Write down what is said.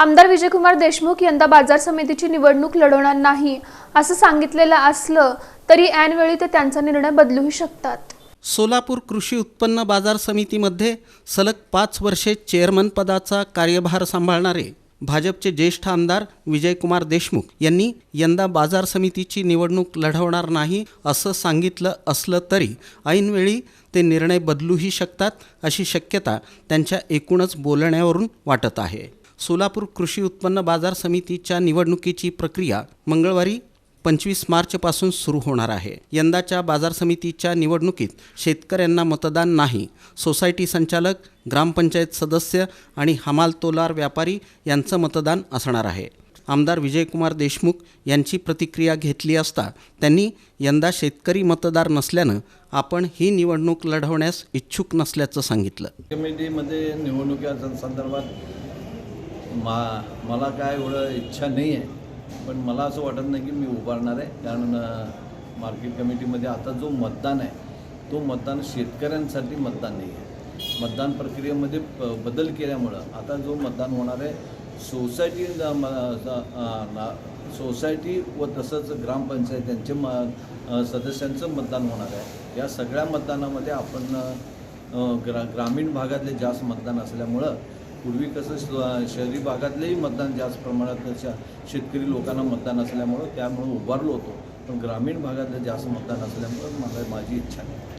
आमदार विजयकुमार देशमुख यंदा बाजार समितीची निवडणूक लढवणार नाही असं सांगितलेलं असलं तरी ऐनवेळी ते त्यांचा निर्णय बदलूही शकतात. सोलापूर कृषी उत्पन्न बाजार समितीमध्ये सलग पाच वर्षे चेअरमन पदाचा कार्यभार सांभाळणारे भाजपचे ज्येष्ठ आमदार विजयकुमार देशमुख यांनी यंदा बाजार समितीची निवडणूक लढवणार नाही असं सांगितलं असलं तरी ऐनवेळी ते निर्णय बदलूही शकतात अशी शक्यता त्यांच्या एकूणच बोलण्यावरून वाटत आहे. सोलापूर कृषी उत्पन्न बाजार समितीच्या निवडणुकीची प्रक्रिया मंगळवारी पंचवीस मार्चपासून सुरू होणार आहे. यंदाच्या बाजार समितीच्या निवडणुकीत शेतकऱ्यांना मतदान नाही. सोसायटी संचालक ग्रामपंचायत सदस्य आणि हमाल तोलार व्यापारी यांचं मतदान असणार आहे. आमदार विजयकुमार देशमुख यांची प्रतिक्रिया घेतली असता त्यांनी यंदा शेतकरी मतदार नसल्यानं आपण ही निवडणूक लढवण्यास इच्छुक नसल्याचं सांगितलं. कमिटीमध्ये निवडणुकीच्या संदर्भात मा मला काय एवढं इच्छा नाही आहे पण मला असं वाटत नाही की मी उभारणार आहे. कारण मार्केट कमिटीमध्ये आता जो मतदान आहे तो मतदान शेतकऱ्यांसाठी मतदान नाही आहे. मतदान प्रक्रियेमध्ये प- बदल केल्यामुळं आता जो मतदान होणार आहे सोसायटी म- सोसायटी व तसंच ग्रामपंचायत यांचे म सदस्यांचं मतदान होणार आहे. या सगळ्या मतदानामध्ये आपण ग्रा ग्रामीण भागातले जास्त मतदान असल्यामुळं पूर्वी कसं शहरी भागातलेही मतदान जास्त प्रमाणात शेतकरी लोकांना मतदान असल्यामुळं त्यामुळं उभारलो होतो. पण ग्रामीण भागातलं जास्त मतदान असल्यामुळं मला माझी इच्छा नाही.